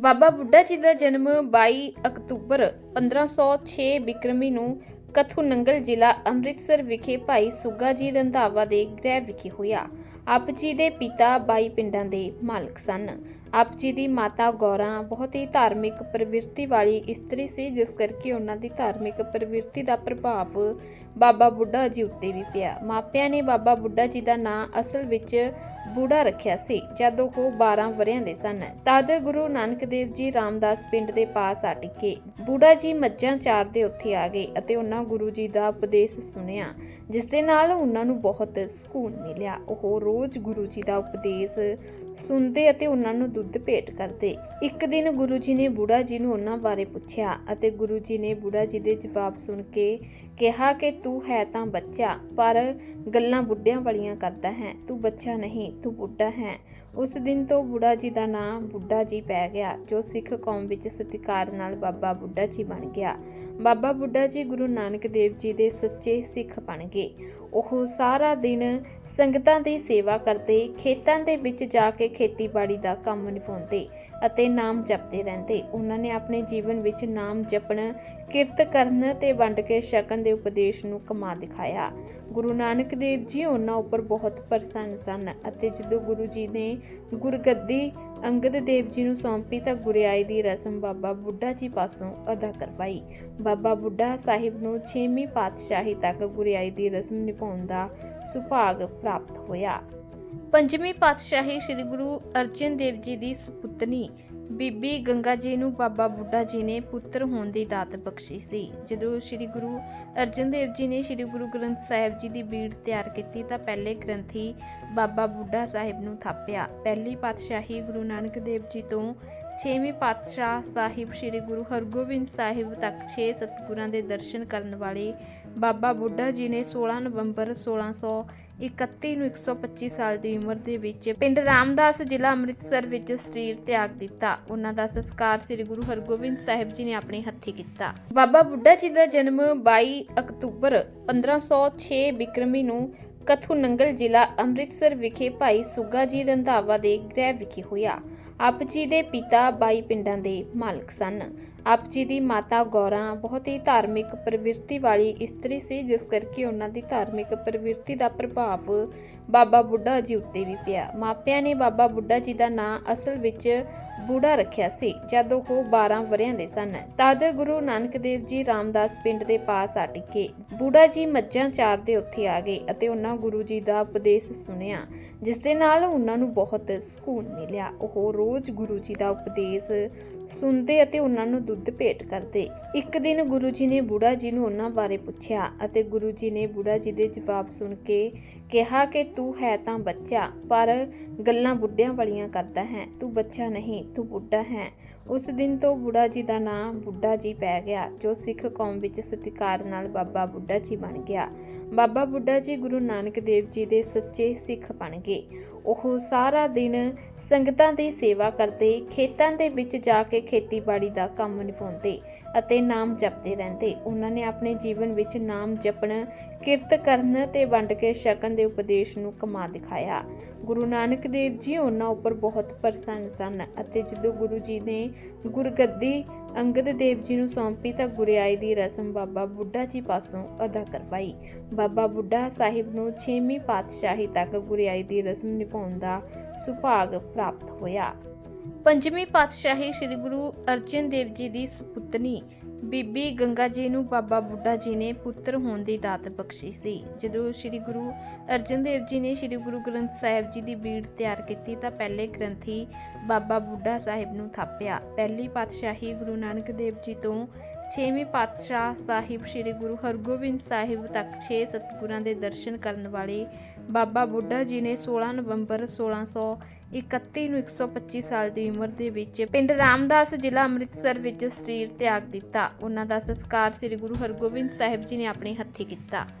ਬਾਬਾ ਬੁੱਢਾ ਜੀ ਦਾ ਜਨਮ 22 ਅਕਤੂਬਰ 1506 ਬਿਕਰਮੀ ਨੂੰ ਕਥੂ ਨੰਗਲ ਜ਼ਿਲ੍ਹਾ ਅੰਮ੍ਰਿਤਸਰ ਵਿਖੇ ਭਾਈ ਸੁੱਗਾ ਜੀ ਰੰਧਾਵਾ ਦੇ ਗ੍ਰਹਿ ਵਿਖੇ ਹੋਇਆ। ਆਪ ਜੀ ਦੇ ਪਿਤਾ ਬਾਈ ਪਿੰਡਾਂ ਦੇ ਮਾਲਕ ਸਨ। ਆਪ ਜੀ ਦੀ ਮਾਤਾ ਗੌਰਾ ਬਹੁਤ ਹੀ ਧਾਰਮਿਕ ਪ੍ਰਵਿਰਤੀ ਵਾਲੀ ਇਸਤਰੀ ਸੀ, ਜਿਸ ਕਰਕੇ ਉਹਨਾਂ ਦੀ ਧਾਰਮਿਕ ਪ੍ਰਵਿਰਤੀ ਦਾ ਪ੍ਰਭਾਵ ਬਾਬਾ ਬੁੱਢਾ ਜੀ ਉੱਤੇ ਵੀ ਪਿਆ। ਮਾਪਿਆਂ ਨੇ ਬਾਬਾ ਬੁੱਢਾ ਜੀ ਦਾ ਨਾਂ ਅਸਲ ਵਿੱਚ ਬੂੜਾ ਰੱਖਿਆ ਸੀ, ਜਦ ਉਹ 12 ਵਰਿਆਂ ਦੇ ਸਨ। ਤਦ ਗੁਰੂ ਨਾਨਕ ਦੇਵ ਜੀ ਰਾਮਦਾਸ ਪਿੰਡ ਦੇ ਪਾਸ ਆ ਬੂੜਾ ਜੀ ਮੱਝਾਂ ਚਾਰਦੇ ਉੱਥੇ ਆ ਗਏ ਅਤੇ ਉਹਨਾਂ ਗੁਰੂ ਜੀ ਦਾ ਉਪਦੇਸ਼ ਸੁਣਿਆ, ਜਿਸ ਦੇ ਨਾਲ ਉਹਨਾਂ ਨੂੰ ਬਹੁਤ ਸਕੂਨ ਮਿਲਿਆ। ਉਹ ਰੋਜ਼ ਗੁਰੂ ਜੀ ਦਾ ਉਪਦੇਸ਼ ਸੁਣਦੇ ਅਤੇ ਉਹਨਾਂ ਨੂੰ ਦੁੱਧ ਭੇਟ ਕਰਦੇ। ਇੱਕ ਦਿਨ ਗੁਰੂ ਜੀ ਨੇ ਬੁੜਾ ਜੀ ਨੂੰ ਉਹਨਾਂ ਬਾਰੇ ਪੁੱਛਿਆ ਅਤੇ ਗੁਰੂ ਜੀ ਨੇ ਬੁੜਾ ਜੀ ਦੇ ਜਵਾਬ ਸੁਣ ਕੇ ਕਿਹਾ ਕਿ ਤੂੰ ਹੈ ਤਾਂ ਬੱਚਾ, ਪਰ ਗੱਲਾਂ ਬੁੱਢਿਆਂ ਵਾਲੀਆਂ ਕਰਦਾ ਹੈ। ਤੂੰ ਬੱਚਾ ਨਹੀਂ, ਤੂੰ ਬੁੱਢਾ ਹੈ। ਉਸ ਦਿਨ ਤੋਂ ਬੁੱਢਾ ਜੀ ਦਾ ਨਾਮ ਬੁੱਢਾ ਜੀ ਪੈ ਗਿਆ, ਜੋ ਸਿੱਖ ਕੌਮ ਵਿੱਚ ਸਤਿਕਾਰ ਨਾਲ ਬਾਬਾ ਬੁੱਢਾ ਜੀ ਬਣ ਗਿਆ। ਬਾਬਾ ਬੁੱਢਾ ਜੀ ਗੁਰੂ ਨਾਨਕ ਦੇਵ ਜੀ ਦੇ ਸੱਚੇ ਸਿੱਖ ਬਣ ਗਏ। ਉਹ ਸਾਰਾ ਦਿਨ ਸੰਗਤਾਂ ਦੀ ਸੇਵਾ ਕਰਦੇ, ਖੇਤਾਂ ਦੇ ਵਿੱਚ ਜਾ ਕੇ ਖੇਤੀਬਾੜੀ ਦਾ ਕੰਮ ਨਿਭਾਉਂਦੇ। ਅਤੇ ਨਾਮ ਜਪਦੇ ਰਹਿੰਦੇ। ਉਹਨਾਂ ਨੇ ਆਪਣੇ ਜੀਵਨ ਵਿੱਚ ਨਾਮ ਜਪਣ, ਕਿਰਤ ਕਰਨ ਤੇ ਵੰਡ ਕੇ ਛਕਣ ਦੇ ਉਪਦੇਸ਼ ਨੂੰ ਕਮਾ ਦਿਖਾਇਆ। ਗੁਰੂ ਨਾਨਕ ਦੇਵ ਜੀ ਉਹਨਾਂ ਉੱਪਰ ਬਹੁਤ ਪ੍ਰਸੰਨ ਸਨ ਅਤੇ ਜਦੋਂ ਗੁਰੂ ਜੀ ਨੇ ਗੁਰਗੱਦੀ ਅੰਗਦ ਦੇਵ ਜੀ ਨੂੰ ਸੌਂਪੀ ਤਾਂ ਗੁਰਿਆਈ ਦੀ ਰਸਮ ਬਾਬਾ ਬੁੱਢਾ ਜੀ ਪਾਸੋਂ ਅਦਾ ਕਰਵਾਈ। ਬਾਬਾ ਬੁੱਢਾ ਸਾਹਿਬ ਨੂੰ 6ਵੀਂ ਪਾਤਸ਼ਾਹੀ ਤੱਕ ਗੁਰਿਆਈ ਦੀ ਰਸਮ ਨਿਭਾਉਣ ਦਾ ਸੁਭਾਗ ਪ੍ਰਾਪਤ ਹੋਇਆ। ਪੰਜਵੀਂ ਪਾਤਸ਼ਾਹੀ ਸ੍ਰੀ ਗੁਰੂ ਅਰਜਨ ਦੇਵ ਜੀ ਦੀ ਸੁਪੁੱਤਨੀ ਬੀਬੀ ਗੰਗਾ ਜੀ ਨੂੰ ਬਾਬਾ ਬੁੱਢਾ ਜੀ ਨੇ ਪੁੱਤਰ ਹੋਣ ਦੀ ਦਾਤ ਬਖਸ਼ੀ ਸੀ। ਜਦੋਂ ਸ੍ਰੀ ਗੁਰੂ ਅਰਜਨ ਦੇਵ ਜੀ ਨੇ ਸ੍ਰੀ ਗੁਰੂ ਗ੍ਰੰਥ ਸਾਹਿਬ ਜੀ ਦੀ ਬੀੜ ਤਿਆਰ ਕੀਤੀ ਤਾਂ ਪਹਿਲੇ ਗ੍ਰੰਥੀ ਬਾਬਾ ਬੁੱਢਾ ਸਾਹਿਬ ਨੂੰ ਥਾਪਿਆ। ਪਹਿਲੀ ਪਾਤਸ਼ਾਹੀ ਗੁਰੂ ਨਾਨਕ ਦੇਵ ਜੀ ਤੋਂ ਛੇਵੀਂ ਪਾਤਸ਼ਾਹ ਸਾਹਿਬ ਸ੍ਰੀ ਗੁਰੂ ਹਰਗੋਬਿੰਦ ਸਾਹਿਬ ਤੱਕ 6 ਸਤਿਗੁਰਾਂ ਦੇ ਦਰਸ਼ਨ ਕਰਨ ਵਾਲੇ ਬਾਬਾ ਬੁੱਢਾ ਜੀ ਨੇ 16 ਨਵੰਬਰ 1631 ਨੂੰ 125 ਸਾਲ ਦੀ ਉਮਰ ਦੇ ਵਿੱਚ ਪਿੰਡ ਰਾਮਦਾਸ ਜ਼ਿਲ੍ਹਾ ਅੰਮ੍ਰਿਤਸਰ ਵਿੱਚ ਸਰੀਰ ਤਿਆਗ ਦਿੱਤਾ। ਉਹਨਾਂ ਦਾ ਸੰਸਕਾਰ ਸ੍ਰੀ ਗੁਰੂ ਹਰਗੋਬਿੰਦ ਸਾਹਿਬ ਜੀ ਨੇ ਆਪਣੇ ਹੱਥੀ ਕੀਤਾ। ਬਾਬਾ ਬੁੱਢਾ ਜੀ ਦਾ ਜਨਮ 22 ਅਕਤੂਬਰ 1506 ਬਿਕਰਮੀ ਨੂੰ ਕਥੂ ਨੰਗਲ ਜ਼ਿਲ੍ਹਾ ਅੰਮ੍ਰਿਤਸਰ ਵਿਖੇ ਭਾਈ ਸੁੱਗਾ ਜੀ ਰੰਧਾਵਾ ਦੇ ਗ੍ਰਹਿ ਵਿਖੇ ਹੋਇਆ। ਆਪ ਜੀ ਦੇ ਪਿਤਾ ਬਾਈ ਪਿੰਡਾਂ ਦੇ ਮਾਲਕ ਸਨ। ਆਪ ਜੀ ਦੀ ਮਾਤਾ ਗੌਰਾ ਬਹੁਤ ਹੀ ਧਾਰਮਿਕ ਪ੍ਰਵਿਰਤੀ ਵਾਲੀ ਇਸਤਰੀ ਸੀ, ਜਿਸ ਕਰਕੇ ਉਹਨਾਂ ਦੀ ਧਾਰਮਿਕ ਪ੍ਰਵਿਰਤੀ ਦਾ ਪ੍ਰਭਾਵ ਬਾਬਾ ਬੁੱਢਾ ਜੀ ਉੱਤੇ ਵੀ ਪਿਆ। ਮਾਪਿਆਂ ਨੇ ਬਾਬਾ ਬੁੱਢਾ ਜੀ ਦਾ ਨਾਂ ਅਸਲ ਵਿੱਚ ਬੂੜਾ ਰੱਖਿਆ ਸੀ, ਜਦ ਉਹ 12 ਵਰਿਆਂ ਦੇ ਸਨ। ਤਦ ਗੁਰੂ ਨਾਨਕ ਦੇਵ ਜੀ ਰਾਮਦਾਸ ਪਿੰਡ ਦੇ ਪਾਸ ਅਟਕੇ ਟਿਕੇ। ਜੀ ਮੱਝਾਂ ਚਾਰਦੇ ਉੱਥੇ ਆ ਗਏ ਅਤੇ ਉਹਨਾਂ ਗੁਰੂ ਜੀ ਦਾ ਉਪਦੇਸ਼ ਸੁਣਿਆ, ਜਿਸ ਦੇ ਨਾਲ ਉਹਨਾਂ ਨੂੰ ਬਹੁਤ ਸਕੂਨ ਮਿਲਿਆ। ਉਹ ਰੋਜ਼ ਗੁਰੂ ਜੀ ਦਾ ਉਪਦੇਸ਼ ਸੁਣਦੇ ਅਤੇ ਉਹਨਾਂ ਨੂੰ ਦੁੱਧ ਭੇਟ ਕਰਦੇ। ਇੱਕ ਦਿਨ ਗੁਰੂ ਜੀ ਨੇ ਬੁੜਾ ਜੀ ਨੂੰ ਉਹਨਾਂ ਬਾਰੇ ਪੁੱਛਿਆ ਅਤੇ ਗੁਰੂ ਜੀ ਨੇ ਬੁੜਾ ਜੀ ਦੇ ਜਵਾਬ ਸੁਣ ਕੇ ਕਿਹਾ ਕਿ ਤੂੰ ਹੈ ਤਾਂ ਬੱਚਾ, ਪਰ ਗੱਲਾਂ ਬੁੱਢਿਆਂ ਵਾਲੀਆਂ ਕਰਦਾ ਹੈ। ਤੂੰ ਬੱਚਾ ਨਹੀਂ, ਤੂੰ ਬੁੱਢਾ ਹੈ। ਉਸ ਦਿਨ ਤੋਂ ਬੁੜਾ ਜੀ ਦਾ ਨਾਮ ਬੁੱਢਾ ਜੀ ਪੈ ਗਿਆ, ਜੋ ਸਿੱਖ ਕੌਮ ਵਿੱਚ ਸਤਿਕਾਰ ਨਾਲ ਬਾਬਾ ਬੁੱਢਾ ਜੀ ਬਣ ਗਿਆ। ਬਾਬਾ ਬੁੱਢਾ ਜੀ ਗੁਰੂ ਨਾਨਕ ਦੇਵ ਜੀ ਦੇ ਸੱਚੇ ਸਿੱਖ ਬਣ ਗਏ। ਉਹ ਸਾਰਾ ਦਿਨ ਸੰਗਤਾਂ ਦੀ ਸੇਵਾ ਕਰਦੇ ਖੇਤਾਂ ਦੇ ਵਿੱਚ ਜਾ ਕੇ ਖੇਤੀਬਾੜੀ ਦਾ ਕੰਮ ਨਿਭਾਉਂਦੇ। ਅਤੇ ਨਾਮ ਜਪਦੇ ਰਹਿੰਦੇ। ਉਹਨਾਂ ਨੇ ਆਪਣੇ ਜੀਵਨ ਵਿੱਚ ਨਾਮ ਜਪਣ, ਕਿਰਤ ਕਰਨ ਤੇ ਵੰਡ ਕੇ ਛਕਣ ਦੇ ਉਪਦੇਸ਼ ਨੂੰ ਕਮਾ ਦਿਖਾਇਆ। ਗੁਰੂ ਨਾਨਕ ਦੇਵ ਜੀ ਉਹਨਾਂ ਉੱਪਰ ਬਹੁਤ ਪ੍ਰਸੰਨ ਸਨ ਅਤੇ ਜਦੋਂ ਗੁਰੂ ਜੀ ਨੇ ਗੁਰਗੱਦੀ ਅੰਗਦ ਦੇਵ ਜੀ ਨੂੰ ਸੌਂਪੀ ਤਾਂ ਗੁਰਿਆਈ ਦੀ ਰਸਮ ਬਾਬਾ ਬੁੱਢਾ ਜੀ ਪਾਸੋਂ ਅਦਾ ਕਰਵਾਈ। ਬਾਬਾ ਬੁੱਢਾ ਸਾਹਿਬ ਨੂੰ 6ਵੀਂ ਪਾਤਸ਼ਾਹੀ ਤੱਕ ਗੁਰਿਆਈ ਦੀ ਰਸਮ ਨਿਭਾਉਣ ਦਾ ਸੁਭਾਗ ਪ੍ਰਾਪਤ ਹੋਇਆ। ਪੰਜਵੀਂ ਪਾਤਸ਼ਾਹੀ ਸ੍ਰੀ ਗੁਰੂ ਅਰਜਨ ਦੇਵ ਜੀ ਦੀ ਸੁਪੁੱਤਨੀ ਬੀਬੀ ਗੰਗਾ ਜੀ ਨੂੰ ਬਾਬਾ ਬੁੱਢਾ ਜੀ ਨੇ ਪੁੱਤਰ ਹੋਣ ਦੀ ਦਾਤ ਬਖਸ਼ੀ ਸੀ। ਜਦੋਂ ਸ੍ਰੀ ਗੁਰੂ ਅਰਜਨ ਦੇਵ ਜੀ ਨੇ ਸ੍ਰੀ ਗੁਰੂ ਗ੍ਰੰਥ ਸਾਹਿਬ ਜੀ ਦੀ ਬੀੜ ਤਿਆਰ ਕੀਤੀ ਤਾਂ ਪਹਿਲੇ ਗ੍ਰੰਥੀ ਬਾਬਾ ਬੁੱਢਾ ਸਾਹਿਬ ਨੂੰ ਥਾਪਿਆ। ਪਹਿਲੀ ਪਾਤਸ਼ਾਹੀ ਗੁਰੂ ਨਾਨਕ ਦੇਵ ਜੀ ਤੋਂ ਛੇਵੀਂ ਪਾਤਸ਼ਾਹ ਸਾਹਿਬ ਸ੍ਰੀ ਗੁਰੂ ਹਰਗੋਬਿੰਦ ਸਾਹਿਬ ਤੱਕ 6 ਸਤਿਗੁਰਾਂ ਦੇ ਦਰਸ਼ਨ ਕਰਨ ਵਾਲੇ ਬਾਬਾ ਬੁੱਢਾ ਜੀ ਨੇ 16 ਨਵੰਬਰ 1631 ਨੂੰ 125 ਸਾਲ ਦੀ ਉਮਰ ਦੇ ਵਿੱਚ ਪਿੰਡ ਰਾਮਦਾਸ ਜ਼ਿਲ੍ਹਾ ਅੰਮ੍ਰਿਤਸਰ ਵਿੱਚ ਸਰੀਰ ਤਿਆਗ ਦਿੱਤਾ। ਉਹਨਾਂ ਦਾ ਸੰਸਕਾਰ ਸ੍ਰੀ ਗੁਰੂ ਹਰਗੋਬਿੰਦ ਸਾਹਿਬ ਜੀ ਨੇ ਆਪਣੇ ਹੱਥੀਂ ਕੀਤਾ।